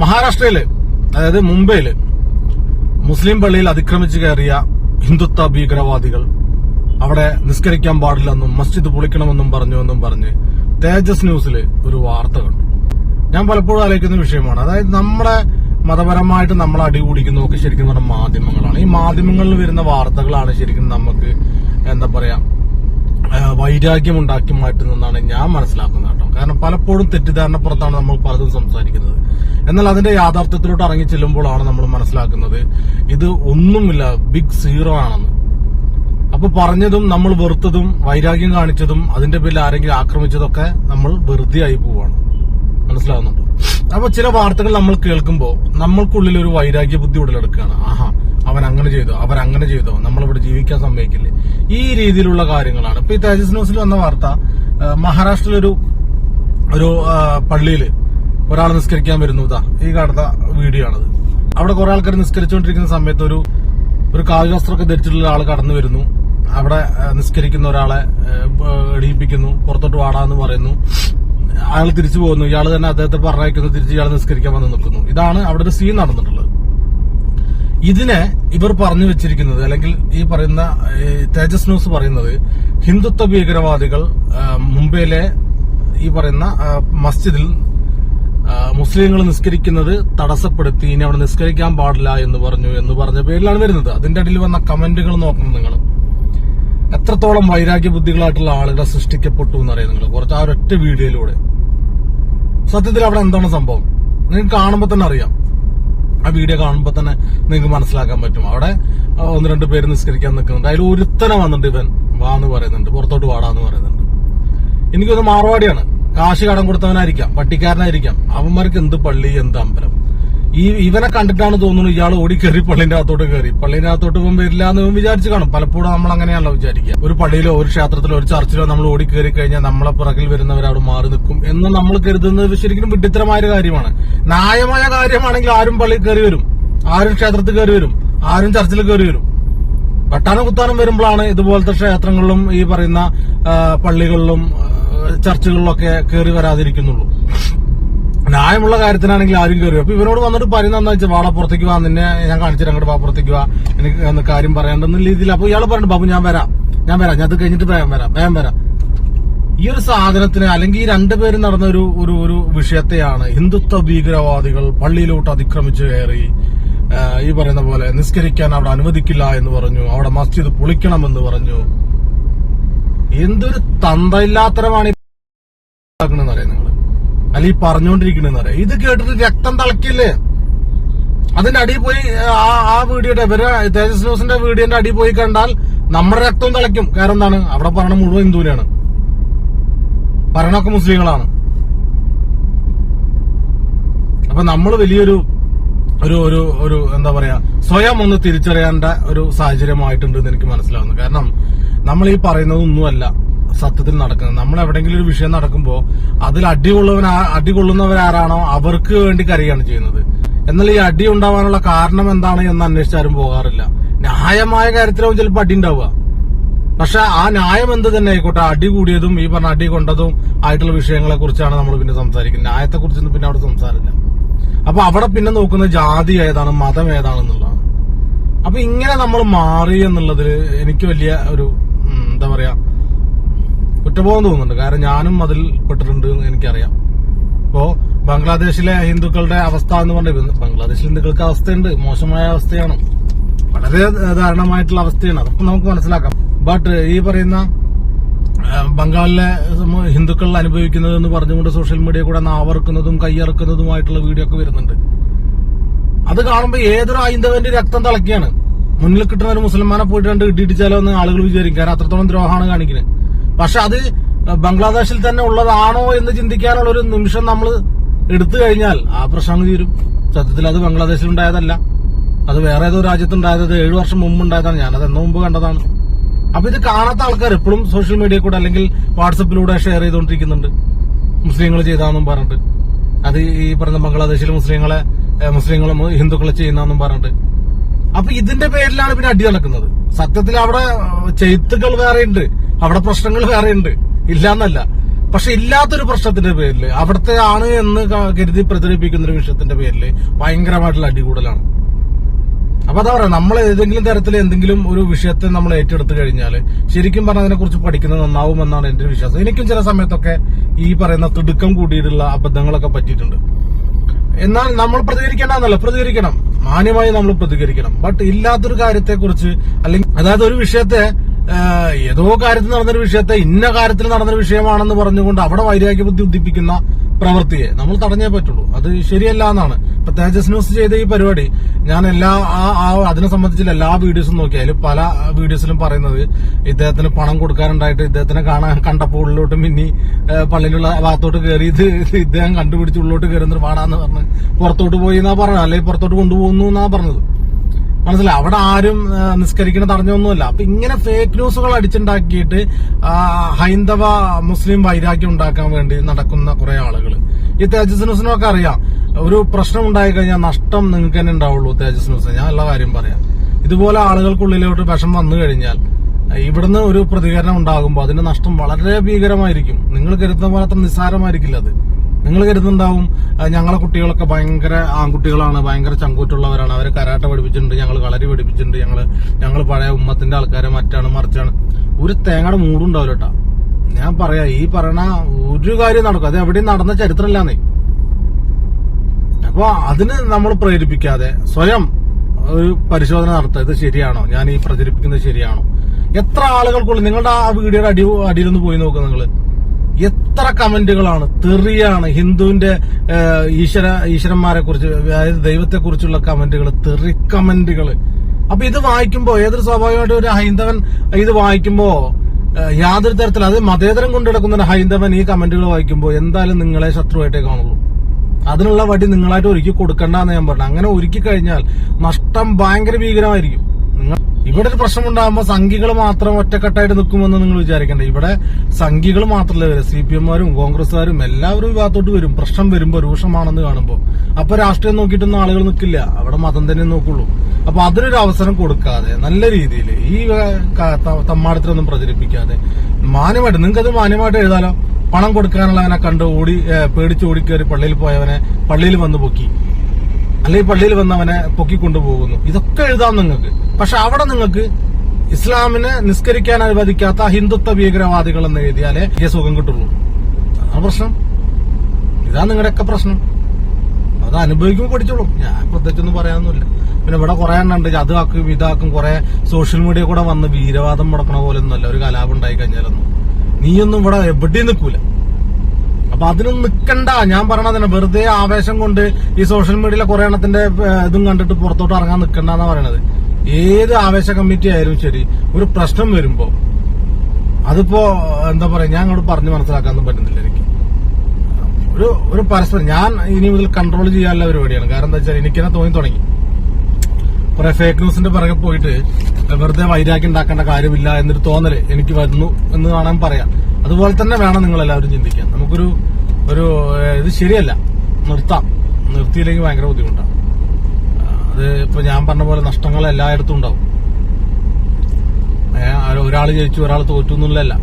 മഹാരാഷ്ട്രയിൽ അതായത് മുംബൈയിൽ മുസ്ലിം പള്ളിയിൽ അതിക്രമിച്ചു കയറിയ ഹിന്ദുത്വ ഭീകരവാദികൾ അവിടെ നിസ്കരിക്കാൻ പാടില്ലെന്നും മസ്ജിദ് പൊളിക്കണമെന്നും പറഞ്ഞുവെന്നും പറഞ്ഞ് തേജസ് ന്യൂസിൽ ഒരു വാർത്ത കണ്ടു. ഞാൻ പലപ്പോഴും ആലോചിക്കുന്ന വിഷയമാണ്. അതായത് നമ്മുടെ മതപരമായിട്ട് നമ്മൾ അടികൂടിക്കുന്നതൊക്കെ ശരിക്കും പറഞ്ഞ മാധ്യമങ്ങളാണ്. ഈ മാധ്യമങ്ങളിൽ വരുന്ന വാർത്തകളാണ് ശരിക്കും നമുക്ക് എന്താ പറയാ വൈരാഗ്യം ഉണ്ടാക്കി മാറ്റുന്നതെന്നാണ് ഞാൻ മനസ്സിലാക്കുന്നത് കേട്ടോ. കാരണം പലപ്പോഴും തെറ്റിദ്ധാരണപ്പുറത്താണ് നമ്മൾ പലതും സംസാരിക്കുന്നത്. എന്നാൽ അതിന്റെ യാഥാർത്ഥ്യത്തിലോട്ട് ഇറങ്ങി ചെല്ലുമ്പോഴാണ് നമ്മൾ മനസ്സിലാക്കുന്നത് ഇത് ഒന്നുമില്ല ബിഗ് സീറോ ആണെന്ന്. അപ്പൊ പറഞ്ഞതും നമ്മൾ വെറുത്തതും വൈരാഗ്യം കാണിച്ചതും അതിന്റെ പേരിൽ ആരെങ്കിലും ആക്രമിച്ചതൊക്കെ നമ്മൾ വെറുതെ ആയി പോവാണ്. മനസ്സിലാകുന്നുണ്ടോ അപ്പൊ ചില വാർത്തകൾ നമ്മൾ കേൾക്കുമ്പോൾ നമ്മൾക്കുള്ളിൽ ഒരു വൈരാഗ്യ ബുദ്ധി ഉടലെടുക്കുകയാണ്. ആഹാ അവൻ അങ്ങനെ ചെയ്തോ അവൻ അങ്ങനെ ചെയ്തോ നമ്മളിവിടെ ജീവിക്കാൻ സമ്മതിക്കില്ലേ? ഈ രീതിയിലുള്ള കാര്യങ്ങളാണ്. ഇപ്പൊ ഈ തേജസ് ന്യൂസിൽ വന്ന വാർത്ത മഹാരാഷ്ട്രയിലൊരു ഒരു പള്ളിയിൽ ഒരാൾ നിസ്കരിക്കാൻ വരുന്നു. ഇതാ ഈ കാണുന്ന വീഡിയോ ആണത് അവിടെ കുറെ ആൾക്കാർ നിസ്കരിച്ചുകൊണ്ടിരിക്കുന്ന സമയത്ത് ഒരു ഒരു കാവ്യവസ്ത്രമൊക്കെ ധരിച്ചിട്ടുള്ള ആൾ കടന്നു വരുന്നു. അവിടെ നിസ്കരിക്കുന്ന ഒരാളെ എണീപ്പിക്കുന്നു. പുറത്തോട്ട് വാടാന്ന് പറയുന്നു. അയാൾ തിരിച്ചു പോകുന്നു. ഇയാൾ തന്നെ അദ്ദേഹത്തെ പറഞ്ഞയക്കുന്നു. തിരിച്ച് ഇയാൾ നിസ്കരിക്കാൻ വന്ന് നിൽക്കുന്നു. ഇതാണ് അവിടെ ഒരു സീൻ നടന്നിട്ടുള്ളത്. ഇതിനെ ഇവർ പറഞ്ഞു വെച്ചിരിക്കുന്നത് അല്ലെങ്കിൽ ഈ പറയുന്ന തേജസ് ന്യൂസ് പറയുന്നത് ഹിന്ദുത്വ ഭീകരവാദികൾ മുംബൈയിലെ ഈ പറയുന്ന മസ്ജിദിൽ മുസ്ലിങ്ങൾ നിസ്കരിക്കുന്നത് തടസ്സപ്പെടുത്തി ഇനി അവിടെ നിസ്കരിക്കാൻ പാടില്ല എന്ന് പറഞ്ഞു എന്ന് പറഞ്ഞ പേരിലാണ് വരുന്നത്. അതിന്റെ അടിയിൽ വന്ന കമന്റുകൾ നോക്കണം നിങ്ങൾ. എത്രത്തോളം വൈരാഗ്യ ബുദ്ധികളായിട്ടുള്ള ആളുകളെ സൃഷ്ടിക്കപ്പെട്ടു എന്നറിയാം നിങ്ങൾ. കുറച്ച് ആ ഒരൊറ്റ വീഡിയോയിലൂടെ. സത്യത്തിൽ അവിടെ എന്താണ് സംഭവം? നിങ്ങൾക്ക് കാണുമ്പോൾ തന്നെ അറിയാം. ആ വീഡിയോ കാണുമ്പോൾ തന്നെ നിങ്ങൾക്ക് മനസ്സിലാക്കാൻ പറ്റും. അവിടെ ഒന്ന് രണ്ട് പേര് നിസ്കരിക്കാൻ നിൽക്കുന്നുണ്ട്. അതിൽ ഒരുത്തനെ വന്നിട്ട് ഇവൻ. വാ എന്ന് പറയുന്നുണ്ട്. പുറത്തോട്ട് വാടാന്ന് പറയുന്നുണ്ട്. എനിക്കൊന്ന് മാർവാടിയാണ്. കാശ് കടം കൊടുത്തവനായിരിക്കാം പട്ടിക്കാരനായിരിക്കാം. അവന്മാർക്ക് എന്ത് പള്ളി എന്ത് അമ്പലം? ഈ ഇവനെ കണ്ടിട്ടാണ് തോന്നുന്നു ഇയാൾ ഓടി കയറി പള്ളിന്റെ അകത്തോട്ട് കയറി. പള്ളിന്റെ അകത്തോട്ട് ഇപ്പം വരില്ല എന്ന് വിചാരിച്ചു കാണും. പലപ്പോഴും നമ്മൾ അങ്ങനെയാണല്ലോ വിചാരിക്കുക. ഒരു പള്ളിയിലോ ഒരു ക്ഷേത്രത്തിലോ ഒരു ചർച്ചിലോ നമ്മൾ ഓടി കയറി കഴിഞ്ഞാൽ നമ്മളെ പുറകിൽ വരുന്നവർ അവിടെ മാറി നിൽക്കും എന്ന് നമ്മൾ കരുതുന്നത് ശരിക്കും വിഡിത്തരമായ കാര്യമാണ്. ന്യായമായ കാര്യമാണെങ്കിൽ ആരും പള്ളിയിൽ കയറി വരും. ആരും ക്ഷേത്രത്തിൽ കയറി വരും. ആരും ചർച്ചിൽ കയറി വരും. വെട്ടാനും കുത്താനും വരുമ്പോഴാണ് ഇതുപോലത്തെ ക്ഷേത്രങ്ങളിലും ഈ പറയുന്ന പള്ളികളിലും ചർച്ചുകളിലൊക്കെ കയറി വരാതിരിക്കുന്നുള്ളൂ. ന്യായമുള്ള കാര്യത്തിനാണെങ്കിൽ ആരും കയറി. അപ്പൊ ഇവരോട് വന്നിട്ട് പരി വെച്ചാൽ വാള പുറത്തേക്ക് വാ നിന്നെ ഞാൻ കാണിച്ചിട്ട് അങ്ങോട്ട് വാ പുറത്തേക്ക് വാ. എനിക്ക് കാര്യം പറയേണ്ടെന്ന രീതിയിൽ അപ്പൊ ഇയാൾ പറഞ്ഞു ബാബു ഞാൻ വരാം. ഞാൻ വരാം. ഞാൻ അത് കഴിഞ്ഞിട്ട് വേഗം വരാം. വേഗം വരാം. ഈ ഒരു സാധനത്തിന് അല്ലെങ്കിൽ ഈ രണ്ടുപേരും നടന്ന ഒരു ഒരു ഒരു വിഷയത്തെയാണ് ഹിന്ദുത്വ ഭീകരവാദികൾ പള്ളിയിലോട്ട് അതിക്രമിച്ചു കയറി ഈ പറയുന്ന പോലെ നിസ്കരിക്കാൻ അവിടെ അനുവദിക്കില്ല എന്ന് പറഞ്ഞു. അവിടെ മസ്ജിദ് പൊളിക്കണമെന്ന് പറഞ്ഞു. എന്തൊരു തന്തയില്ലാത്തരമാണ് ണെന്ന് അറിയാം നിങ്ങൾ അല്ലെങ്കിൽ പറഞ്ഞുകൊണ്ടിരിക്കണെന്ന് അറിയാം ഇത് കേട്ടിട്ട് രക്തം തിളക്കില്ലേ? അതിന്റെ അടിയിൽ പോയി ആ ആ വീഡിയോയുടെ ഇവരെ തേജസ് ന്യൂസിന്റെ വീഡിയോന്റെ അടിയിൽ പോയി കണ്ടാൽ നമ്മുടെ രക്തവും തിളയ്ക്കും. കാരണം എന്താണ്? അവിടെ പറയണ മുഴുവൻ ഹിന്ദുവിനാണ്. പറയണൊക്കെ മുസ്ലിങ്ങളാണ്. അപ്പൊ നമ്മൾ വലിയൊരു ഒരു ഒരു ഒരു എന്താ പറയാ സ്വയം ഒന്ന് തിരിച്ചറിയേണ്ട ഒരു സാഹചര്യമായിട്ടുണ്ട് എന്ന് എനിക്ക് മനസ്സിലാവുന്നു. കാരണം നമ്മൾ ഈ പറയുന്നതൊന്നുമല്ല സത്യത്തിൽ നടക്കുന്നത്. നമ്മൾ എവിടെയെങ്കിലും ഒരു വിഷയം നടക്കുമ്പോൾ അതിൽ അടികൊള്ളുവൻ അടികൊള്ളുന്നവരാരാണോ അവർക്ക് വേണ്ടി കരയാണ് ചെയ്യുന്നത്. എന്നാൽ ഈ അടി ഉണ്ടാവാനുള്ള കാരണം എന്താണ് എന്ന് അന്വേഷിച്ചാരും പോകാറില്ല. ന്യായമായ കാര്യത്തിലാവും ചിലപ്പോൾ അടി ഉണ്ടാവുക. പക്ഷെ ആ ന്യായം എന്ത് തന്നെ ആയിക്കോട്ടെ അടി കൂടിയതും ഈ പറഞ്ഞ അടി കൊണ്ടതും ആയിട്ടുള്ള വിഷയങ്ങളെ കുറിച്ചാണ് നമ്മൾ പിന്നെ സംസാരിക്കുന്നത്. ന്യായത്തെ കുറിച്ചൊന്നും പിന്നെ അവിടെ സംസാരമില്ല അപ്പൊ അവിടെ പിന്നെ നോക്കുന്നത് ജാതി ഏതാണ് മതം ഏതാണെന്നുള്ളതാണ്. അപ്പൊ ഇങ്ങനെ നമ്മൾ മാറി എന്നുള്ളതിൽ എനിക്ക് വലിയ ഒരു എന്താ പറയാ കുറ്റബോധം തോന്നുന്നുണ്ട്. കാരണം ഞാനും അതിൽ പെട്ടിട്ടുണ്ട് എന്ന് എനിക്കറിയാം. ഇപ്പോ ബംഗ്ലാദേശിലെ ഹിന്ദുക്കളുടെ അവസ്ഥ എന്ന് പറഞ്ഞിരുന്നു ബംഗ്ലാദേശിൽ ഹിന്ദുക്കൾക്ക് അവസ്ഥയുണ്ട്. മോശമായ അവസ്ഥയാണ്. വളരെ ദാരുണമായിട്ടുള്ള അവസ്ഥയാണ്. അതൊക്കെ നമുക്ക് മനസ്സിലാക്കാം. ബട്ട് ഈ പറയുന്ന ബംഗാളിലെ ഹിന്ദുക്കൾ അനുഭവിക്കുന്നത് എന്ന് പറഞ്ഞുകൊണ്ട് സോഷ്യൽ മീഡിയ കൂടെ നാവറുക്കുന്നതും കയ്യറക്കുന്നതുമായിട്ടുള്ള വീഡിയോ ഒക്കെ വരുന്നുണ്ട്. അത് കാണുമ്പോൾ ഏതൊരു ഹൈന്ദവന്റെ രക്തം തിളക്കിയാണ് മുന്നിൽ കിട്ടുന്ന ഒരു മുസൽമാനെ പോയിട്ട് രണ്ട് ഇടിയിടിച്ചാലോ എന്ന് ആളുകൾ വിചാരിക്കും. കാരണം അത്രത്തോളം ദ്രോഹമാണ് കാണിക്കുന്നത്. പക്ഷെ അത് ബംഗ്ലാദേശിൽ തന്നെ ഉള്ളതാണോ എന്ന് ചിന്തിക്കാനുള്ള ഒരു നിമിഷം നമ്മൾ എടുത്തു കഴിഞ്ഞാൽ ആ പ്രശ്നം തീരും. സത്യത്തിൽ അത് ബംഗ്ലാദേശിൽ ഉണ്ടായതല്ല. അത് വേറെ ഏതോ രാജ്യത്തുണ്ടായത് ഏഴു വർഷം മുമ്പ് ഉണ്ടായതാണ്. ഞാനത് എന്നോ മുമ്പ് കണ്ടതാണ്. അപ്പൊ ഇത് കാണാത്ത ആൾക്കാർ എപ്പോഴും സോഷ്യൽ മീഡിയ കൂടെ അല്ലെങ്കിൽ വാട്സപ്പിലൂടെ ഷെയർ ചെയ്തുകൊണ്ടിരിക്കുന്നുണ്ട്. മുസ്ലിങ്ങൾ ചെയ്താന്നും പറഞ്ഞിട്ട്. അത് ഈ പറഞ്ഞ ബംഗ്ലാദേശിലെ മുസ്ലിങ്ങളെ മുസ്ലിങ്ങളും ഹിന്ദുക്കളെ ചെയ്യുന്നെന്നും പറഞ്ഞിട്ട്. അപ്പൊ ഇതിന്റെ പേരിലാണ് പിന്നെ അടി നടക്കുന്നത്. സത്യത്തിൽ അവിടെ ചെയ്ത്തുകൾ വേറെ ഉണ്ട്. അവിടെ പ്രശ്നങ്ങൾ വേറെ ഉണ്ട് ഇല്ലാന്നല്ല. പക്ഷെ ഇല്ലാത്തൊരു പ്രശ്നത്തിന്റെ പേരിൽ അവിടുത്തെ ആണ് എന്ന് കരുതി പ്രചരിപ്പിക്കുന്ന ഒരു വിഷയത്തിന്റെ പേരിൽ ഭയങ്കരമായിട്ടുള്ള അടികൂടലാണ്. അപ്പൊ അതാ പറയാം നമ്മൾ ഏതെങ്കിലും തരത്തിൽ എന്തെങ്കിലും ഒരു വിഷയത്തെ നമ്മൾ ഏറ്റെടുത്തു കഴിഞ്ഞാൽ ശരിക്കും പറഞ്ഞാൽ അതിനെക്കുറിച്ച് പഠിക്കുന്നത് നന്നാവുമെന്നാണ് എന്റെ വിശ്വാസം. എനിക്കും ചില സമയത്തൊക്കെ ഈ പറയുന്ന തിടുക്കം കൂടിയിട്ടുള്ള അബദ്ധങ്ങളൊക്കെ പറ്റിയിട്ടുണ്ട്. എന്നാൽ നമ്മൾ പ്രതികരിക്കേണ്ടെന്നല്ല പ്രതികരിക്കണം. മാന്യമായി നമ്മൾ പ്രതികരിക്കണം. ബട്ട് ഇല്ലാത്തൊരു കാര്യത്തെക്കുറിച്ച് അല്ലെങ്കിൽ അതായത് ഒരു വിഷയത്തെ ഏതോ കാര്യത്തിൽ നടന്നൊരു വിഷയത്തെ ഇന്ന കാര്യത്തിൽ നടന്നൊരു വിഷയമാണെന്ന് പറഞ്ഞുകൊണ്ട് അവിടെ വൈരാഗ്യ ബുദ്ധി ഉദ്ദിപ്പിക്കുന്ന പ്രവൃത്തിയെ നമ്മൾ തടഞ്ഞേ പറ്റുള്ളൂ. അത് ശരിയല്ല എന്നാണ്. ഇപ്പൊ തേജസ് ന്യൂസ് ചെയ്ത ഈ പരിപാടി ഞാൻ എല്ലാ ആ അതിനെ സംബന്ധിച്ചുള്ള എല്ലാ വീഡിയോസും നോക്കിയാൽ പല വീഡിയോസിലും പറയുന്നത് ഇദ്ദേഹത്തിന് പണം കൊടുക്കാനുണ്ടായിട്ട് ഇദ്ദേഹത്തിനെ കാണാൻ കണ്ടപ്പോൾ ഉള്ളിലോട്ട് മിന്നി പള്ളിയിലുള്ള ഭാഗത്തോട്ട് കയറി ഇത് ഇദ്ദേഹം കണ്ടുപിടിച്ച് ഉള്ളിലോട്ട് കയറുന്നൊരു പാടാന്ന് പറഞ്ഞ് പുറത്തോട്ട് പോയി എന്നാ പറഞ്ഞത്? അല്ലെങ്കിൽ പുറത്തോട്ട് കൊണ്ടുപോകുന്നു എന്നാ പറഞ്ഞത്? മനസ്സിലായി? അവിടെ ആരും നിസ്കരിക്കണ തടഞ്ഞൊന്നുമില്ല അപ്പൊ ഇങ്ങനെ ഫേക്ക് ന്യൂസുകൾ അടിച്ചുണ്ടാക്കിയിട്ട് ഹൈന്ദവ മുസ്ലിം വൈരാഗ്യം ഉണ്ടാക്കാൻ വേണ്ടി നടക്കുന്ന കുറെ ആളുകൾ ഈ തേജസ് ന്യൂസിനൊക്കെ അറിയാം. ഒരു പ്രശ്നം ഉണ്ടായി കഴിഞ്ഞാൽ നഷ്ടം നിങ്ങൾക്ക് തന്നെ ഉണ്ടാവുള്ളൂ തേജസ് ന്യൂസ്. ഞാൻ എല്ലാ കാര്യം പറയാം. ഇതുപോലെ ആളുകൾക്കുള്ളിലോട്ട് വിഷം വന്നു കഴിഞ്ഞാൽ ഇവിടുന്ന് ഒരു പ്രതികരണം ഉണ്ടാകുമ്പോൾ അതിന്റെ നഷ്ടം വളരെ ഭീകരമായിരിക്കും. നിങ്ങൾ കരുതുന്ന പോലെ നിസ്സാരമായിരിക്കില്ല അത്. നിങ്ങൾ കരുതുന്നുണ്ടാവും ഞങ്ങളെ കുട്ടികളൊക്കെ ഭയങ്കര ആൺകുട്ടികളാണ് ഭയങ്കര ചങ്കൂറ്റുള്ളവരാണ്. അവരെ കരാട്ട പഠിപ്പിച്ചിട്ടുണ്ട് ഞങ്ങൾ കളരി പഠിപ്പിച്ചിട്ടുണ്ട് ഞങ്ങൾ ഞങ്ങൾ പഴയ ഉമ്മത്തിന്റെ ആൾക്കാരെ മറ്റാണ് മറിച്ചാണ്. ഒരു തേങ്ങയുടെ മൂടുണ്ടാവില്ല കേട്ടാ. ഞാൻ പറയാ ഈ പറയണ ഒരു കാര്യം നടക്കും. അത് എവിടെയും നടന്ന ചരിത്രമില്ലാന്നേ. അപ്പൊ അതിന് നമ്മൾ പ്രേരിപ്പിക്കാതെ സ്വയം ഒരു പരിശോധന നടത്തുക ഇത് ശരിയാണോ? ഞാൻ ഈ പ്രചരിപ്പിക്കുന്നത് ശരിയാണോ? എത്ര ആളുകൾക്കുള്ള നിങ്ങളുടെ ആ വീഡിയോയുടെ അടി അടിയിലൊന്ന് പോയി നോക്കുക നിങ്ങൾ എത്ര കമന്റുകളാണ്? തെറിയാണ് ഹിന്ദുവിന്റെ ഈശ്വര ഈശ്വരന്മാരെ കുറിച്ച് അതായത് ദൈവത്തെ കുറിച്ചുള്ള കമന്റുകൾ തെറി കമന്റുകൾ അപ്പൊ ഇത് വായിക്കുമ്പോ ഏതൊരു സ്വാഭാവികമായിട്ട് ഒരു ഹൈന്ദവൻ ഇത് വായിക്കുമ്പോ യാതൊരു തരത്തിൽ അത് മതേതരം കൊണ്ടു നടക്കുന്ന ഹൈന്ദവൻ ഈ കമന്റുകൾ വായിക്കുമ്പോൾ എന്തായാലും നിങ്ങളെ ശത്രുവായിട്ടേ കാണുള്ളൂ. അതിനുള്ള വടി നിങ്ങളായിട്ട് ഒരുക്കി കൊടുക്കണ്ടെന്ന് ഞാൻ പറഞ്ഞു. അങ്ങനെ ഒരുക്കി കഴിഞ്ഞാൽ നഷ്ടം ഭയങ്കര ഭീകരമായിരിക്കും. ഇവിടെ ഒരു പ്രശ്നം ഉണ്ടാകുമ്പോൾ സംഘികൾ മാത്രം ഒറ്റക്കെട്ടായിട്ട് നിൽക്കുമെന്ന് നിങ്ങൾ വിചാരിക്കണ്ട. ഇവിടെ സംഘികൾ മാത്രമല്ല വരും സി പി എമ്മാരും കോൺഗ്രസ്സുകാരും എല്ലാവരും വിഭാഗത്തോട്ട് വരും. പ്രശ്നം വരുമ്പോൾ രൂക്ഷമാണെന്ന് കാണുമ്പോൾ അപ്പൊ രാഷ്ട്രീയം നോക്കിയിട്ടൊന്നും ആളുകൾ നിൽക്കില്ല അവിടെ മതം തന്നെ നോക്കുള്ളൂ. അപ്പൊ അതിനൊരു അവസരം കൊടുക്കാതെ നല്ല രീതിയിൽ ഈ തമ്മാടത്തിനൊന്നും പ്രചരിപ്പിക്കാതെ മാന്യമായിട്ട് നിങ്ങൾക്കത് മാന്യമായിട്ട് എഴുതാലോ? പണം കൊടുക്കാനുള്ളവനെ കണ്ട് ഓടി പേടിച്ച് ഓടിക്കേറി പള്ളിയിൽ പോയവനെ പള്ളിയിൽ വന്ന് പൊക്കി. അല്ലെങ്കിൽ പള്ളിയിൽ വന്ന് അവനെ പൊക്കിക്കൊണ്ടുപോകുന്നു. ഇതൊക്കെ എഴുതാം നിങ്ങൾക്ക്. പക്ഷെ അവിടെ നിങ്ങൾക്ക് ഇസ്ലാമിനെ നിസ്കരിക്കാൻ അനുവദിക്കാത്ത ഹിന്ദുത്വ ഭീകരവാദികൾ എന്ന് എഴുതിയാലേ ഈ സുഖം കിട്ടുള്ളൂ. അതാണ് പ്രശ്നം. ഇതാ നിങ്ങളുടെയൊക്കെ പ്രശ്നം. അത് അനുഭവിക്കുമ്പോൾ പഠിച്ചോളൂ. ഞാൻ പ്രത്യേകിച്ചൊന്നും പറയാനൊന്നുമില്ല. പിന്നെ ഇവിടെ കുറെ എണ്ണം ഉണ്ട്. അത് ആക്കും ഇതാക്കും കുറെ സോഷ്യൽ മീഡിയ കൂടെ വന്ന് വീരവാദം മുടക്കണ പോലെ ഒന്നുമല്ല ഒരു കലാപം ഉണ്ടായി കഴിഞ്ഞാലൊന്നും. നീയൊന്നും ഇവിടെ എവിടെയും നിൽക്കൂല. അപ്പൊ അതിനൊന്നും നിൽക്കണ്ട ഞാൻ പറഞ്ഞതിനെ വെറുതെ ആവേശം കൊണ്ട് ഈ സോഷ്യൽ മീഡിയയിലെ കുറെ എണ്ണത്തിന്റെ ഇതും കണ്ടിട്ട് പുറത്തോട്ട് ഇറങ്ങാൻ നിൽക്കണ്ടെന്ന് പറയണത്. ഏത് ആവേശ കമ്മിറ്റി ആയാലും ശരി ഒരു പ്രശ്നം വരുമ്പോ അതിപ്പോ എന്താ പറയാ ഞാൻ അങ്ങോട്ട് പറഞ്ഞു മനസ്സിലാക്കാനൊന്നും പറ്റുന്നില്ല എനിക്ക്. ഒരു ഒരു പരസ്പരം ഞാൻ ഇനി മുതൽ കൺട്രോൾ ചെയ്യാനുള്ള പരിപാടിയാണ്. കാരണം എന്താ വെച്ചാൽ എനിക്കെന്നെ തോന്നി തുടങ്ങി. കുറെ ഫേക്ക് ന്യൂസിന്റെ പിറകെ പോയിട്ട് വെറുതെ വൈരാഗ്യം ഉണ്ടാക്കേണ്ട കാര്യമില്ല എന്നൊരു തോന്നൽ എനിക്ക് വരുന്നു എന്ന് വേണം പറയാം അതുപോലെ തന്നെ വേണം നിങ്ങൾ എല്ലാവരും ചിന്തിക്കാൻ. നമുക്കൊരു ഒരു ഇത് ശരിയല്ല. നിർത്താം. നിർത്തിയില്ലെങ്കിൽ ഭയങ്കര ബുദ്ധിമുട്ടാണ്. അത് ഇപ്പൊ ഞാൻ പറഞ്ഞ പോലെ നഷ്ടങ്ങൾ എല്ലായിടത്തും ഉണ്ടാവും. ഒരാൾ ജയിച്ചു ഒരാൾ തോറ്റു എന്നുള്ളതല്ല.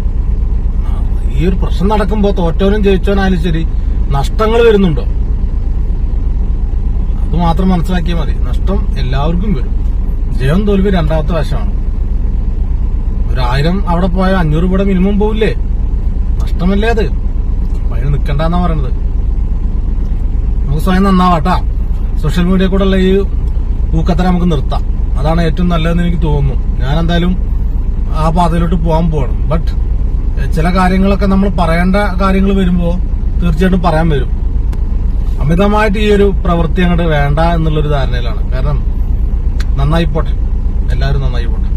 ഈ ഒരു പ്രശ്നം നടക്കുമ്പോ തോറ്റവനും ജയിച്ചവനായാലും ശരി നഷ്ടങ്ങൾ വരുന്നുണ്ടോ? അത് മാത്രം മനസ്സിലാക്കിയാൽ മതി. നഷ്ടം എല്ലാവർക്കും വരും. ജയം തോൽവി രണ്ടാമത്തെ വശമാണ്. ഒരായിരം അവിടെ പോയാൽ അഞ്ഞൂറ് ഇവിടെ മിനിമം പോവില്ലേ? നഷ്ടമല്ലേ അത്? പഴയ നിക്കണ്ടെന്നാ പറയണത്. നമുക്ക് സ്വയം നന്നാവാട്ടാ. സോഷ്യൽ മീഡിയ കൂടെ ഉള്ള ഈ ഊക്കത്തര നമുക്ക് നിർത്താം. അതാണ് ഏറ്റവും നല്ലതെന്ന് എനിക്ക് തോന്നുന്നു. ഞാൻ എന്തായാലും ആ പാതയിലോട്ട് പോകാൻ പോവാണ്. ബട്ട് ചില കാര്യങ്ങളൊക്കെ നമ്മൾ പറയേണ്ട കാര്യങ്ങൾ വരുമ്പോ തീർച്ചയായിട്ടും പറയാൻ വരും. അമിതമായിട്ട് ഈ ഒരു പ്രവൃത്തി അങ്ങോട്ട് വേണ്ട എന്നുള്ളൊരു ധാരണയിലാണ്. കാരണം നന്നായി പോട്ടെ എല്ലാവരും നന്നായി പോട്ടെ